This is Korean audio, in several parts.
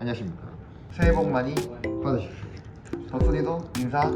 안녕하십니까. 새해 복 많이 받으십시오. 덕순이도 인사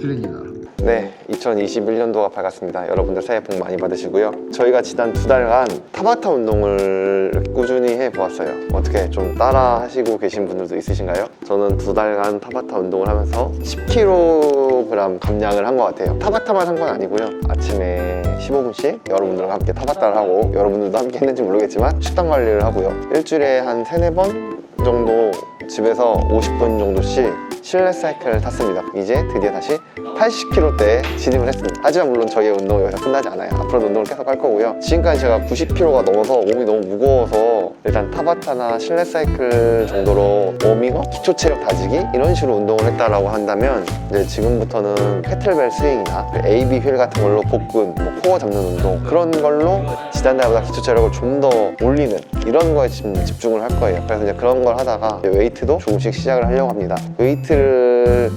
드립니다. 네, 2021년도가 밝았습니다. 여러분들 새해 복 많이 받으시고요. 저희가 지난 두 달간 타바타 운동을 꾸준히 해보았어요. 어떻게 좀 따라 하시고 계신 분들도 있으신가요? 저는 두 달간 타바타 운동을 하면서 10kg 감량을 한 것 같아요. 타바타만 한 건 아니고요. 아침에 15분씩 여러분들과 함께 타바타를 하고 여러분들도 함께 했는지 모르겠지만 식단 관리를 하고요. 일주일에 한 세네 번 정도 집에서 50분 정도씩 실내 사이클을 탔습니다. 이제 드디어 다시 80kg대에 진입을 했습니다. 하지만 물론 저희의 운동은 여기서 끝나지 않아요. 앞으로 운동을 계속 할 거고요. 지금까지 제가 90kg가 넘어서 몸이 너무 무거워서 일단 타바타나 실내 사이클 정도로 워밍업, 기초 체력 다지기 이런 식으로 운동을 했다라고 한다면 이제 지금부터는 캐틀벨 스윙이나 그 AB 휠 같은 걸로 복근, 뭐 코어 잡는 운동 그런 걸로 지난달보다 기초 체력을 좀 더 올리는 이런 거에 지금 집중을 할 거예요. 그래서 이제 그런 걸 하다가 웨이트도 조금씩 시작을 하려고 합니다. 웨이트를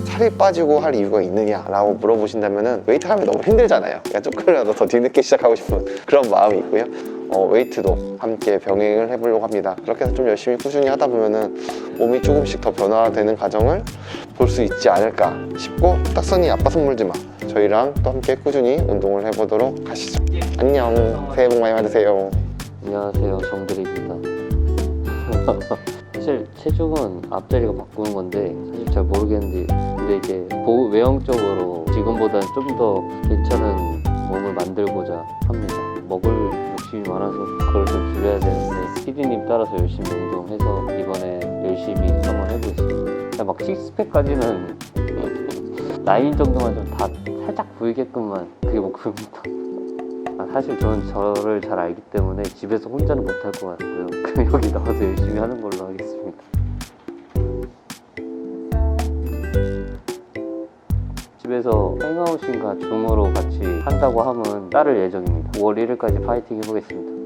살이 빠지고 할 이유가 있느냐라고 물어보신다면은 웨이트 하면 너무 힘들잖아요. 그러니까 조금이라도 더 뒤늦게 시작하고 싶은 그런 마음이 있고요. 어, 웨이트도 함께 병행을 해보려고 합니다. 그렇게 해서 좀 열심히 꾸준히 하다 보면은 몸이 조금씩 더 변화되는 과정을 볼 수 있지 않을까 싶고 딱선이 아빠 선물지 마. 저희랑 또 함께 꾸준히 운동을 해보도록 하시죠. 안녕. 새해 복 많이 받으세요. 안녕하세요 정들입니다 사실 체중은 앞자리가 바꾸는 건데 사실 잘 모르겠는데 근데 보 외형적으로 지금보다는 좀 더 괜찮은 몸을 만들고자 합니다. 먹을 욕심이 많아서 그걸 좀 줄여야 되는데 피디님 따라서 열심히 운동해서 이번에 열심히 한번 해보겠습니다. 막 식스팩까지는 라인 정도만 좀 다 살짝 보이게끔만 그게 목표입니다. 아, 사실 저는 저를 잘 알기 때문에 집에서 혼자는 못할 것 같고요. 그럼 여기 나와서 열심히 하는 걸로 하겠습니다. 집에서 행아웃인가 줌으로 같이 한다고 하면 따를 예정입니다. 5월 1일까지 파이팅 해보겠습니다.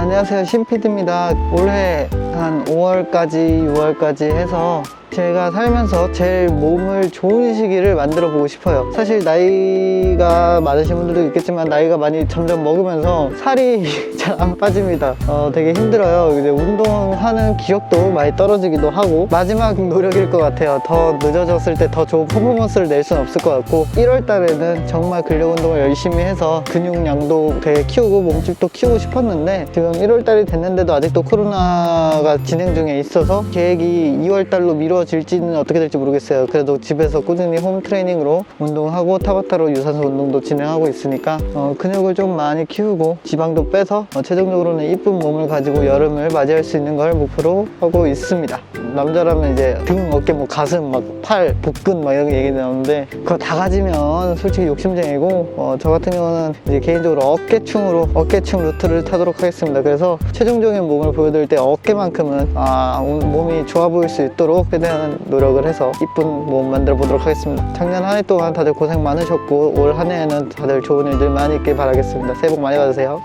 안녕하세요. 신피드입니다. 올해 한 5월까지 6월까지 해서 제가 살면서 제일 몸을 좋은 시기를 만들어 보고 싶어요. 사실 나이가 많으신 분들도 있겠지만 나이가 많이 점점 먹으면서 살이 잘 안 빠집니다. 어, 되게 힘들어요. 이제 운동하는 기력도 많이 떨어지기도 하고 마지막 노력일 것 같아요. 더 늦어졌을 때 더 좋은 퍼포먼스를 낼 수는 없을 것 같고 1월 달에는 정말 근력 운동을 열심히 해서 근육량도 되게 키우고 몸집도 키우고 싶었는데 지금 1월 달이 됐는데도 아직도 코로나가 진행 중에 있어서 계획이 2월 달로 미뤄질지는 어떻게 될지 모르겠어요 그래도 집에서 꾸준히 홈 트레이닝으로 운동하고 타바타로 유산소 운동도 진행하고 있으니까 어, 근육을 좀 많이 키우고 지방도 빼서 어, 최종적으로는 이쁜 몸을 가지고 여름을 맞이할 수 있는 걸 목표로 하고 있습니다 남자라면 이제 등, 어깨, 뭐 가슴, 막 팔, 복근 막 이런 얘기 나오는데 그거 다 가지면 솔직히 욕심쟁이고 어, 저 같은 경우는 이제 개인적으로 어깨충으로 어깨충 루트를 타도록 하겠습니다. 그래서 최종적인 몸을 보여드릴 때 어깨만큼은 아, 오- 몸이 좋아 보일 수 있도록 최대한 노력을 해서 이쁜 몸 만들어 보도록 하겠습니다. 작년 한 해 동안 다들 고생 많으셨고 올 한 해에는 다들 좋은 일들 많이 있길 바라겠습니다. 새해 복 많이 받으세요.